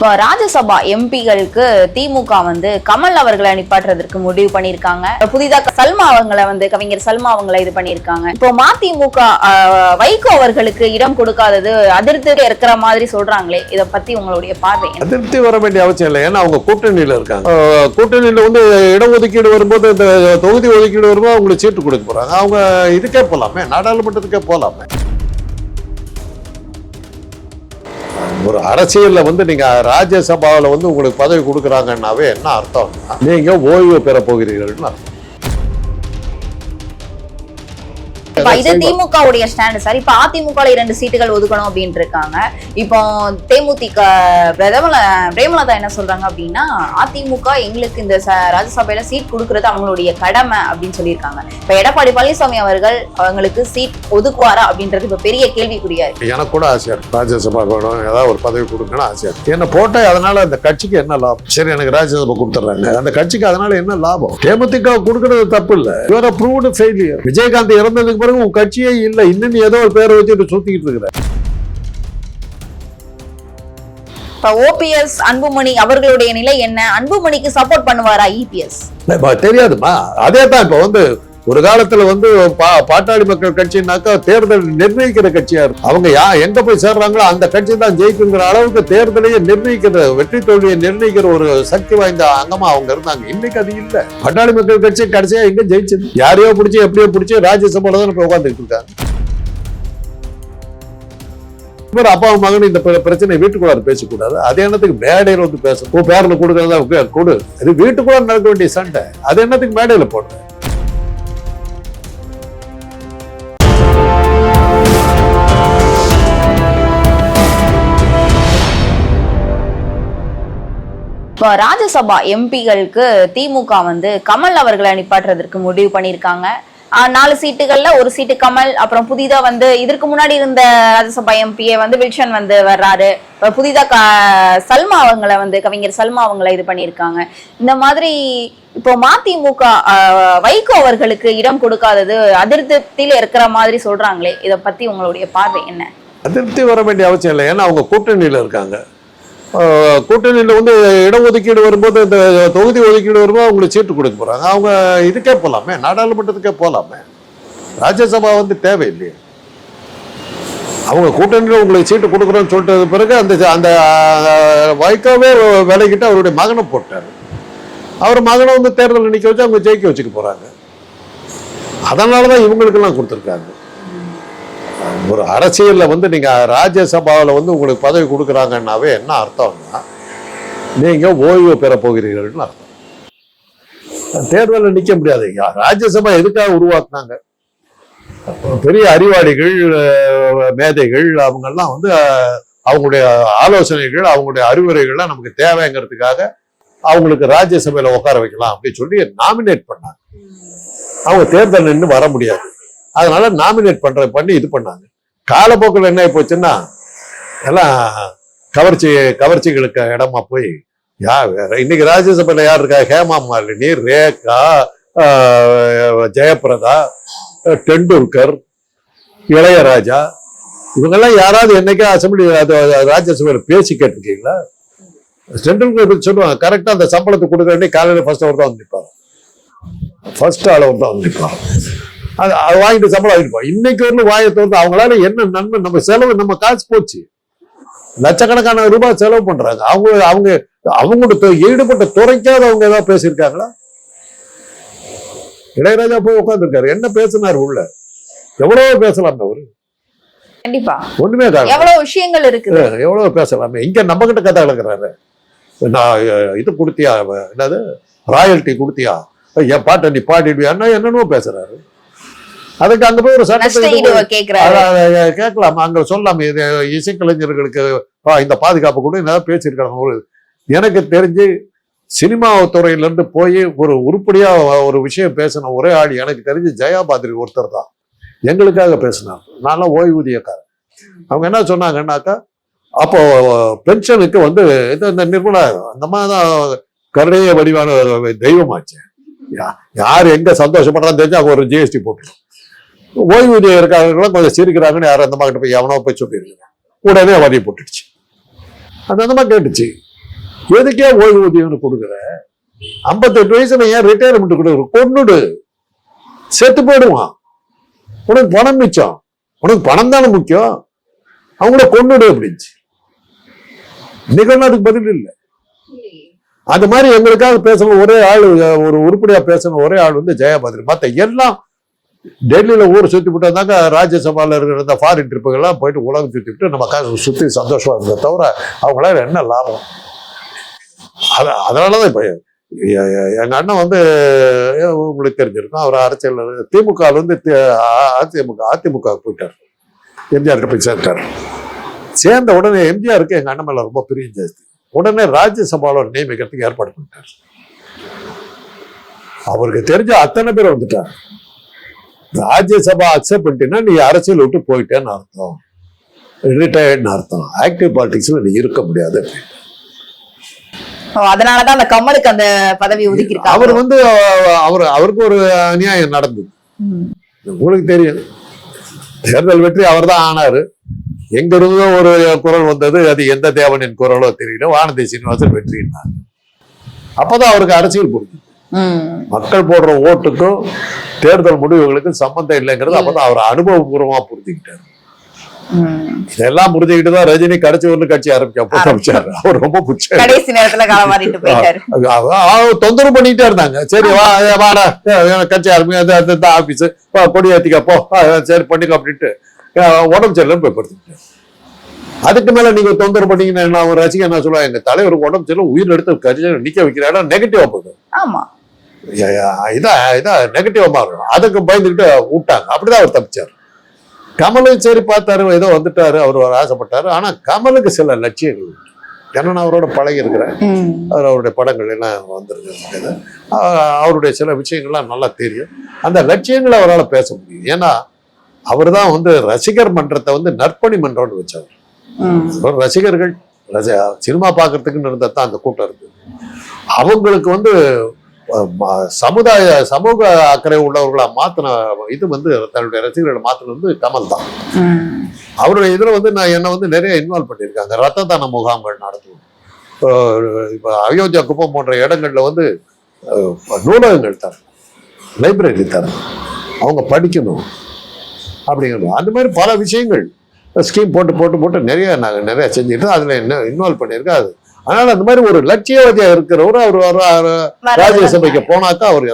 இப்போ ராஜ்யசபா எம்பிகளுக்கு திமுக வந்து கமல் அவர்களை நிப்பாட்டுறதற்கு முடிவு பண்ணியிருக்காங்க. புதிதாக சல்மா அவங்களை வந்து கவிஞர் சல்மா அவங்களை இது பண்ணியிருக்காங்க. இப்போ மதிமுக வைகோ அவர்களுக்கு இடம் கொடுக்காதது அதிர்த்து இருக்கிற மாதிரி சொல்றாங்களே இதை பத்தி உங்களுடைய பார்வை அதிருப்தி வர வேண்டிய அவசியம் இல்லை. ஏன்னா அவங்க கூட்டணியில இருக்காங்க. அஹ் கூட்டணியில வந்து இடஒதுக்கீடு வரும்போது இந்த தொகுதி ஒதுக்கீடு வரும்போது அவங்களுக்கு சீட்டு கொடுக்க போறாங்க. அவங்க இதுக்கே போலாமே நாடாளுமன்றத்துக்கே போலாமே. ஒரு அரசியலில் வந்து நீங்கள் ராஜ்யசபாவில் வந்து உங்களுக்கு பதவி கொடுக்குறாங்கன்னாவே என்ன அர்த்தம்னா நீங்கள் ஓய்வு பெற போகிறீர்கள்னு அர்த்தம். இப்ப இது திமுக உடைய ஸ்டாண்ட் சார். இப்ப அதிமுக இரண்டு சீட்டுகள் ஒதுக்கணும் அப்படின்னு இருக்காங்க இப்போ தேமுதிக பிரதமல பிரேமலதா என்ன சொல்றாங்க அப்படின்னா அதிமுக எங்களுக்கு இந்த ராஜ்யசபையில சீட் கொடுக்கறது அவங்களுடைய கடமை அப்படின்னு சொல்லியிருக்காங்க. இப்ப எடப்பாடி பழனிசாமி அவர்கள் அவங்களுக்கு சீட் ஒதுக்குவாரா அப்படின்றது இப்ப பெரிய கேள்விக்குறியா இருக்கு. எனக்கு கூட ஆசையா இருக்கு. ராஜ்யசபா வேணும் ஏதாவது ஒரு பதவி கொடுக்கணும்னு ஆசையா இருக்கு. என்ன போட்டா அதனால அந்த கட்சிக்கு என்ன லாபம்? சரி எனக்கு ராஜ்யசபா கொடுத்துட்றாங்க அந்த கட்சிக்கு அதனால என்ன லாபம்? தேமுதிக கொடுக்கறது தப்பு இல்ல. இவர ப்ரூவ்டு ஃபெயிலியர் விஜயகாந்த் இறந்ததுக்கு பிறகு உன் கட்சியே இல்ல. இன்னும் ஏதோ ஒரு பேரை வச்சுட்டு சுத்திக்கிட்டு இருக்கிற. இப்ப ஓபிஎஸ் அன்புமணி அவர்களுடைய நிலை என்ன? அன்புமணிக்கு சப்போர்ட் பண்ணுவாரா E இபிஎஸ் இப்ப தெரியாதுமா அதே தான் இப்ப வந்து ஒரு காலத்துல வந்து பா- பாட்டாளி மக்கள் கட்சினாக்கா தேர்தல் நிர்ணயிக்கிற கட்சியா இருக்கு அவங்க யா எங்க போய் சேர்றாங்களோ அந்த கட்சி தான் ஜெயிக்குங்கிற அளவுக்கு தேர்தலையே நிர்ணயிக்கிற வெற்றி தோல்வியை நிர்ணயிக்கிற ஒரு சக்தி வாய்ந்த அங்கமா அவங்க இருந்தாங்க. இன்னைக்கு அது இல்ல. பாட்டாளி மக்கள் கட்சி கடைசியா எங்க ஜெயிச்சது? யாரையோ பிடிச்சி எப்படியோ பிடிச்சி ராஜ்யசபால தான் இப்ப உட்காந்துட்டு இருக்காங்க. இவர் அப்பா மகன் இந்த பிரச்சனை வீட்டுக்குள்ளார பேசக்கூடாது. அதே என்னத்துக்கு மேடையில வந்து பேசணும்? பேரில் கொடுக்கறதா கொடு. அது வீட்டுக்குள்ள நடக்க வேண்டிய சண்டை. அது என்னத்துக்கு மேடையில போடுறேன் ராஜ்யசபா எம்பிகளுக்கு திமுக வந்து கமல் அவர்களை நிப்பாட்டுறதற்கு முடிவு பண்ணியிருக்காங்க. நாலு சீட்டுகள்ல ஒரு சீட்டு கமல் அப்புறம் புதிதா வந்து இதற்கு முன்னாடி இருந்த ராஜ்யசபா எம்பியை வந்து வில்சன் வந்து வர்றாரு. புதிதா க- சல்மா அவங்கள வந்து கவிஞர் சல்மா அவங்கள இது பண்ணியிருக்காங்க. இந்த மாதிரி இப்போ மதிமுக ஆஹ், வைகோ அவர்களுக்கு இடம் கொடுக்காதது அதிருப்தியில் இருக்கிற மாதிரி சொல்றாங்களே. இத பத்தி உங்களுடைய பார்வை என்ன? அதிருப்தி வர வேண்டிய அவசியம் இல்லை. ஏன்னா அவங்க கூட்டணியில இருக்காங்க. கூட்டணியில் வந்து இடஒதுக்கீடு வரும்போது இந்த தொகுதி ஒதுக்கீடு வரும்போது அவங்களுக்கு சீட்டு கொடுக்க போகிறாங்க அவங்க இதுக்கே போகலாமே நாடாளுமன்றத்துக்கே போகலாமே ராஜ்யசபா வந்து தேவையில்லையே. அவங்க கூட்டணியில் உங்களுக்கு சீட்டு கொடுக்குறோன்னு சொல்லிட்டது பிறகு அந்த அந்த வைகோவே விலகிட்டு அவருடைய மகனை போட்டார். அவர் மகனை வந்து தேர்தலில் நிற்க வச்சு அவங்க ஜெயிக்க வச்சுக்க போகிறாங்க அதனால தான் இவங்களுக்கெல்லாம் கொடுத்துருக்காங்க. ஒரு அரசியல்ல வந்து நீங்க ராஜ்யசபாவில் வந்து உங்களுக்கு பதவி கொடுக்குறாங்கன்னாவே என்ன அர்த்தம்னா நீங்க ஓய்வு பெற போகிறீர்கள்னு அர்த்தம். தேர்தலில் நிக்க முடியாது ராஜ்யசபா எதுக்காக உருவாக்குனாங்க? பெரிய அறிவாளிகள் மேதைகள் அவங்கெல்லாம் வந்து அவங்களுடைய ஆலோசனைகள் அவங்களுடைய அறிவுரைகள்லாம் நமக்கு தேவைங்கிறதுக்காக அவங்களுக்கு ராஜ்யசபையில் உட்கார வைக்கலாம் அப்படின்னு சொல்லி நாமினேட் பண்ணாங்க. அவங்க தேர்தல் நின்று வர முடியாது. அதனால நாமினேட் பண்ற பண்ணி இது பண்ணாங்க. காலப்போக்கில் என்ன ஆகி போச்சுன்னா எல்லாம் கவர்ச்சி கவர்ச்சிகளுக்கு இடமா போய் யா வேற இன்னைக்கு ராஜ்யசபையில் யார் இருக்கா? ஹேமா மாலினி ரேகா ஜெயபிரதா டெண்டுல்கர் இளையராஜா இவங்கெல்லாம் யாராவது என்னைக்கா அசம்பிளி ராஜ்யசபையில் பேசி கேட்டிருக்கீங்களா? டெண்டுல்கர் சொல்லுவாங்க கரெக்டாக அந்த சம்பளத்தை கொடுக்க காலையில் ஃபர்ஸ்ட் அவர் தான் வந்து நிற்பார் ஃபர்ஸ்ட் ஆள் அவர் தான் வந்து நிற்பார் அது அது வாங்கிட்டு சம்பளம் வாங்கிட்டு இன்னைக்கு வரலும் வாயை திறந்து அவங்களால என்ன நன்மை நம்ம செலவு நம்ம காசு போச்சு. லட்சக்கணக்கான ரூபாய் செலவு பண்றாங்க. அவங்க அவங்க அவங்களோட ஈடுபட்ட துறைக்காவது அவங்க ஏதாவது பேசியிருக்காங்களா? இளையராஜா போய் உட்காந்துருக்காரு என்ன பேசினார் உள்ள? எவ்வளவோ பேசலாமே அவரு. கண்டிப்பா. ஒண்ணுமே எவ்வளவு விஷயங்கள் இருக்குது? எவ்வளவு பேசலாமே. இங்க நம்ம கிட்ட கதை கலக்குறாரு நான் இது கொடுத்தியா? என்னது? ராயல்டி கொடுத்தியா? என் பாட்டை நீ பாடிடுவியான்னா என்னென்னமோ பேசுறாரு. அதுக்கு அங்க போய் ஒரு சட்டத்தை கேட்கலாமா. அங்க சொல்லலாமே இசைக்கலைஞர்களுக்கு இந்த பாதுகாப்பு கூட ஏதாவது பேசியிருக்காங்க ஒரு எனக்கு தெரிஞ்சு சினிமா துறையில இருந்து போய் ஒரு உருப்படியா ஒரு விஷயம் பேசின ஒரே ஆள் எனக்கு தெரிஞ்சு ஜெயா பாத்ரி ஒருத்தர் தான். எங்களுக்காக பேசினார். நான்லாம் ஓய்வூதியக்காரன் அவங்க என்ன சொன்னாங்கன்னாக்கா அப்போ பென்ஷனுக்கு வந்து இந்த நிர்மலா அந்த மாதிரி தான் கருணைய வடிவான தெய்வமாச்சு. யார் எங்க சந்தோஷப்படுறான்னு தெரிஞ்சு அவங்க ஒரு ஜிஎஸ்டி போட்டு ஓய்வூதியம் இருக்காங்களாம் கொஞ்சம் சிரிக்கிறாங்கன்னு யாரும் அந்த மாதிரி போய் எவனோ போய் சொல்லியிருக்கிறேன் உடனே வரி போட்டுடுச்சு. அது அந்த மாதிரி கேட்டுச்சு. எதுக்கே ஓய்வூதியம்னு கொடுக்குற? ஐம்பத்தெட்டு வயசுல ஏன் ரிட்டையர்மெண்ட் கொடுக்குற கொன்னுடு செத்து போயிடுவான். உனக்கு பணம் மிச்சம். உனக்கு பணம் தானே முக்கியம். அவங்கள கொண்டுடு அப்படின்ச்சு. இன்னைக்கு அதுக்கு பதில் இல்லை. அது மாதிரி எங்களுக்காக பேசணும் ஒரே ஆள் ஒரு உருப்படியா பேசணும் ஒரே ஆள் வந்து ஜெயபாதிரி. மத்த எல்லாம் டெல்லியில் ஊர் சுற்றி விட்டு ராஜ்யசபாவில் இருக்கிற இந்த ஃபாரின் ட்ரிப்புகள்லாம் போயிட்டு உலகம் சுத்தி விட்டு காசு சுற்றி சந்தோஷமாக இருந்ததை தவிர அவங்களால என்ன லாபம்? அது அதனால தான் இப்போ எங்கள் அண்ணன் வந்து உங்களுக்கு தெரிஞ்சிருக்கும் அவர் அரசியல் திமுக வந்து அதிமுக அதிமுக போயிட்டார். எம்ஜிஆர் போய் சேர்த்தார் சேர்ந்த உடனே எம்ஜிஆருக்கு எங்கள் அண்ணன் மேலே ரொம்ப பிரியம் ஜாஸ்தி. உடனே ராஜ்யசபாவில் ஒரு நியமிக்கிறதுக்கு ஏற்பாடு பண்ணிட்டார். அவருக்கு தெரிஞ்ச அத்தனை பேர் வந்துட்டார் ராஜ்யசபா அக்செப்ட் பண்ணிட்டீங்கன்னா நீ அரசியல் விட்டு போயிட்டேன்னு அர்த்தம். ரிட்டையர்ட்னு அர்த்தம். ஆக்டிவ் பாலிடிக்ஸ்ல நீ இருக்க முடியாது அதனாலதான் அந்த கமலுக்கு அந்த பதவி ஒதுக்கி அவர் வந்து அவர் அவருக்கு ஒரு அநியாயம் நடந்தது. உங்களுக்கு தெரியும். தேர்தல் வெற்றி அவர்தான் ஆனாரு. எங்க இருந்தோ ஒரு குரல் வந்தது அது எந்த தேவனின் குரலோ தெரியல. வானதி சீனிவாசன் வெற்றினார் அப்பதான் அவருக்கு அரசியல் புரிஞ்சு மக்கள் போடுற ஓட்டுக்கும் தேர்தல் முடிவுகளுக்கும் சம்பந்தம் இல்லைங்கிறது அப்பதான் அவர் அனுபவபூர்வமா புரிஞ்சுக்கிட்டாரு. இதெல்லாம் புரிஞ்சுக்கிட்டு தான் ரஜினி கடைசி ஒரு கட்சி ஆரம்பிச்சப்போ ஆரம்பிச்சாரு. அவர் ரொம்ப கடைசி நேரத்துல தொந்தரவு பண்ணிட்டே இருந்தாங்க. சரி வா வாடா. கட்சி ஆரம்பி அது அது ஆபீஸ். கொடி ஏத்திக்க போ. ஆ, சரி பண்ணிக்க அப்படின்ட்டு. உடம்பு சரியில்லைன்னு போய் படுத்துக்கிட்டேன் அதுக்கு மேல நீங்க தொந்தரவு பண்ணீங்கன்னா ரசிகன் என்ன சொல்லுவா எங்க தலைவர் உடம்பு சரியில்லை உயிர் எடுத்து கட்சி நிக்க வைக்கிறாடா நெகட்டிவா போகுது ஆமா. இதா இதா நெகட்டிவா மாறும். அதுக்கு பயந்துக்கிட்டு விட்டாங்க. அப்படிதான் அவர் தப்பிச்சார். கமலும் சரி பார்த்தாரு ஏதோ வந்துட்டாரு அவர் ஆசைப்பட்டாரு. ஆனா கமலுக்கு சில லட்சியங்கள் உண்டு. ஏன்னா நான் அவரோட பழகி இருக்கிறேன். அவர் அவருடைய படங்கள் எல்லாம் வந்திருக்கு அவருடைய சில விஷயங்கள்லாம் நல்லா தெரியும். அந்த லட்சியங்களை அவரால் பேச முடியும். ஏன்னா அவர் தான் வந்து ரசிகர் மன்றத்தை வந்து நற்பணி மன்றம்னு வச்சவர். ரசிகர்கள் ரசி சினிமா பார்க்கறதுக்குன்னு இருந்தால் தான் அந்த கூட்டம் இருக்கு அவங்களுக்கு வந்து சமுதாய சமூக அக்கறை உள்ளவர்களா மாத்தின இது வந்து தன்னுடைய ரசிகர்களை மாத்தினது வந்து கமல் தான். அவருடைய இதுல வந்து நான் என்னை வந்து நிறைய இன்வால்வ் பண்ணியிருக்காங்க. ரத்த தான முகாம்கள் நடத்துவோம் இப்போ அயோத்தியா குப்பம் போன்ற இடங்கள்ல வந்து நூலகங்கள் தரணும். லைப்ரரி தரணும். அவங்க படிக்கணும். அப்படிங்கிறது அந்த மாதிரி பல விஷயங்கள். ஸ்கீம் போட்டு போட்டு போட்டு நிறைய நாங்கள் நிறைய செஞ்சுட்டு அதில் என்ன இன்வால்வ் பண்ணியிருக்கோம் அது. அதனால அந்த மாதிரி ஒரு லட்சியவாதியா இருக்கிறவர் அவர் ராஜ்யசபைக்கு போனாக்கா அவர்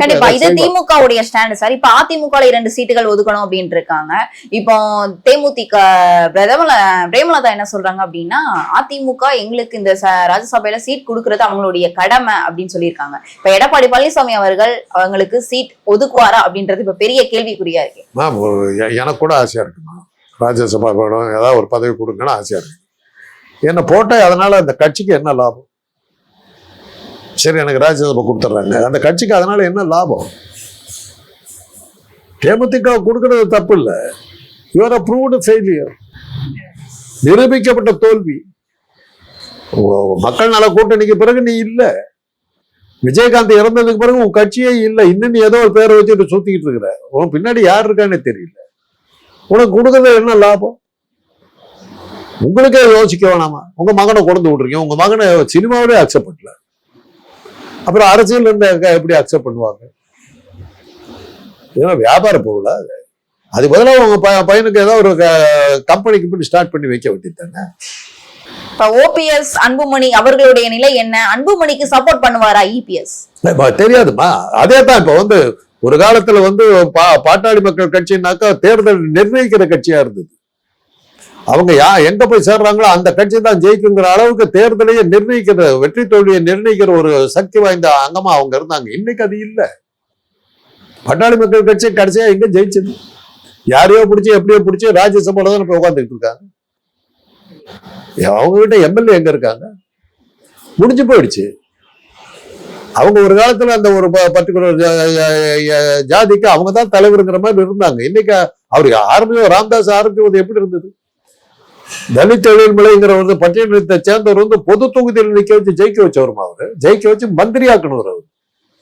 கண்டிப்பா இது திமுக உடைய ஸ்டாண்ட் சார். இப்ப அதிமுக இரண்டு சீட்டுகள் ஒதுக்கணும் அப்படின்னு இருக்காங்க இப்போ தேமுதிக பிரதமல பிரேமலதா என்ன சொல்றாங்க அப்படின்னா அதிமுக எங்களுக்கு இந்த ராஜ்யசபையில சீட் கொடுக்கறது அவங்களுடைய கடமை அப்படின்னு சொல்லியிருக்காங்க. இப்ப எடப்பாடி பழனிசாமி அவர்கள் அவங்களுக்கு சீட் ஒதுக்குவாரா அப்படின்றது இப்ப பெரிய கேள்விக்குறியா இருக்கு. மேம் எனக்கு கூட ஆசையா இருக்குமா? ராஜ்யசபா ஏதாவது ஒரு பதவி கொடுங்கன்னு ஆசையா இருக்கு. என்னை போட்டால் அதனால அந்த கட்சிக்கு என்ன லாபம்? சரி எனக்கு ராஜ்யசபா கொடுத்துட்றாங்க. அந்த கட்சிக்கு அதனால என்ன லாபம்? தேமுதிக கொடுக்கறது தப்பு இல்லை யுவர் அப்ரூவ்டு ஃபெயிலியர் நிரூபிக்கப்பட்ட தோல்வி. மக்கள் நல கூட்டணிக்கு பிறகு நீ இல்ல. விஜயகாந்த் இறந்ததுக்கு பிறகு உன் கட்சியே இல்லை. இன்னும் நீ ஏதோ ஒரு பேரை வச்சுட்டு சுத்திக்கிட்டு இருக்கிற. உன் பின்னாடி யார் இருக்கானே தெரியல. உனக்கு கொடுக்கறது என்ன லாபம்? உங்களுக்கே யோசிக்க வேணாமா? உங்க மகனை கொண்டு விட்றீங்க உங்க மகனை சினிமாவிலே அக்செப்ட் பண்ணல. அப்புறம் அரசியல் இருந்த எப்படி அக்செப்ட் பண்ணுவாங்க? இதெல்லாம் வியாபார பொருளா அது. பதிலாக உங்க பையனுக்கு ஏதோ ஒரு கம்பெனிக்கு போய் ஸ்டார்ட் பண்ணி வைக்க இப்ப ஓபிஎஸ் அன்புமணி அவர்களுடைய நிலை என்ன? அன்புமணிக்கு சப்போர்ட் பண்ணுவாரா E இபிஎஸ் தெரியாதுமா? அதே தான் இப்ப வந்து ஒரு காலத்துல வந்து பாட்டாளி மக்கள் கட்சினாக்கா தேர்தல் நிர்ணயிக்கிற கட்சியா இருந்தது. அவங்க யா எங்க போய் சேர்றாங்களோ அந்த கட்சி தான் ஜெயிக்குங்கிற அளவுக்கு தேர்தலையே நிர்ணயிக்கிற வெற்றி தோல்வியை நிர்ணயிக்கிற ஒரு சக்தி வாய்ந்த அங்கமா அவங்க இருந்தாங்க. இன்னைக்கு அது இல்லை. பட்டாளி மக்கள் கட்சி கடைசியா எங்க ஜெயிச்சது? யாரையோ பிடிச்சி எப்படியோ பிடிச்சி ராஜ்யசபால தான் இப்ப உட்காந்துட்டு இருக்காங்க. அவங்க கிட்ட எம்எல்ஏ எங்க இருக்காங்க? முடிஞ்சு போயிடுச்சு. அவங்க ஒரு காலத்துல அந்த ஒரு பர்டிகுலர் ஜாதிக்கு அவங்க தான் தலைவருங்கிற மாதிரி இருந்தாங்க. இன்னைக்கு அவருக்கு ஆரம்பிச்ச ராம்தாஸ் ஆரம்பிச்சது எப்படி இருந்தது? தலித் தொழில்மலைங்கிற வந்து பட்டியலத்தை சேர்ந்தவர் வந்து பொது தொகுதியில் நிக்க வச்சு ஜெயிக்க வச்சவருமா அவரு? ஜெயிக்க வச்சு மந்திரியாக்கணும் அவர்.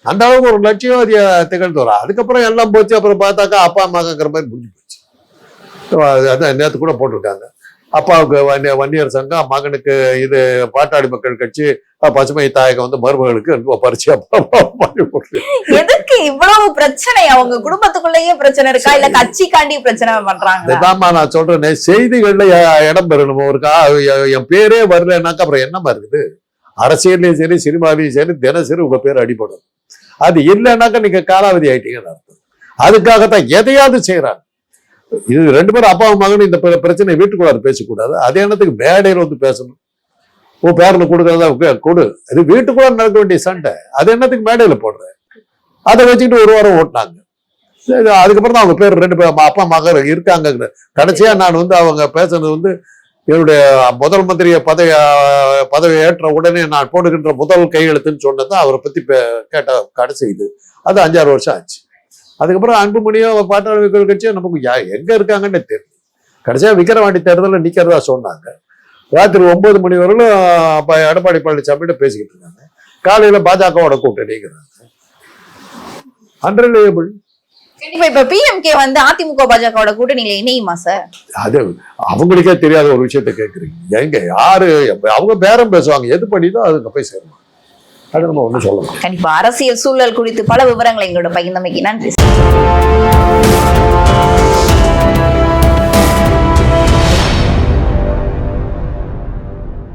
அந்த அளவுக்கு ஒரு லட்சியவாதியா திகழ்ந்தவர்? அதுக்கப்புறம் எல்லாம் போச்சு அப்புறம் பார்த்தாக்கா அப்பா அம்மாங்கிற மாதிரி முடிஞ்சு போச்சு. அதான் நேற்று கூட போட்டிருக்காங்க. அப்பாவுக்கு வன்னிய வன்னியர் சங்கம் மகனுக்கு இது பாட்டாளி மக்கள் கட்சி பசுமை தாயகம் வந்து மருமகளுக்கு பரிச்சு. பண்ணி கொடுத்து எதுக்கு இவ்வளவு பிரச்சனை? அவங்க குடும்பத்துக்குள்ளேயே பிரச்சனை இருக்கா? இல்ல கட்சிக்காண்டி பிரச்சனை பண்றாங்க இதாம்மா நான் சொல்றேனே செய்திகள்ல இடம் பெறணும்? ஒரு என் பேரே வரலன்னாக்கா அப்புறம் என்னமா இருக்குது அரசியல்லையும் சரி சினிமாலையும் சரி தினசரி உங்க பேர் அடிபடும். அது இல்லைன்னாக்கா நீங்க காலாவதி ஆயிட்டீங்கன்னு அர்த்தம். அதுக்காகத்தான் எதையாவது செய்யறாங்க இது ரெண்டு பேரும் அப்பா மகன் இந்த பிர- பிரச்சனை வீட்டுக்குள்ளார பேசக்கூடாது. அதே எண்ணத்துக்கு மேடையில் வந்து பேசணும். உன் பேரில் கொடுக்கறதா கொடு. இது வீட்டுக்குள்ளார் நடக்க வேண்டிய சண்டை. அது என்னத்துக்கு மேடையில் போடுற? அதை வச்சுக்கிட்டு ஒரு வாரம் ஓட்டினாங்க. சரி, அதுக்கப்புறம் தான் அவங்க பேர் ரெண்டு பேர் அப்பா மகன் இருக்காங்க கடைசியா நான் வந்து அவங்க பேசுனது வந்து என்னுடைய முதல் மந்திரிய பதவி பதவி ஏற்ற உடனே நான் போடுகின்ற முதல் கையெழுத்துன்னு சொன்னது அவரை பத்தி பே- கேட்ட கடைசி இது. அது அஞ்சாறு வருஷம் ஆச்சு. அதுக்கப்புறம் அன்புமணியோ பாட்டாளி மக்கள் கட்சியோ நமக்கு யா- எங்க இருக்காங்கன்னு தெரியல. கடைசியா விக்கிரவாண்டி தேர்தலில் நிக்கிறதா சொன்னாங்க. ராத்திரி ஒன்பது மணி வரையிலும் அப்ப எடப்பாடி பழனிசாமிகிட்ட பேசிக்கிட்டு இருக்காங்க காலையில பாஜகவோட கூட்டணிங்கிறாங்க அன்ரிலேபிள் இப்ப இப்ப பிஎம்கே வந்து அதிமுக பாஜகவோட கூட்டணியில இணையுமா சார் அது அவங்களுக்கே தெரியாத ஒரு விஷயத்த கேட்குறீங்க எங்க யாரு அவங்க பேரம் பேசுவாங்க. எது பண்ணிதோ அதுக்கு போய் சேரணும் அது நம்ம ஒன்று சொல்லணும் கண்டிப்பா. அரசியல் சூழல் குறித்து பல விவரங்களை எங்களோட பகிர்ந்தமைக்கு நன்றி.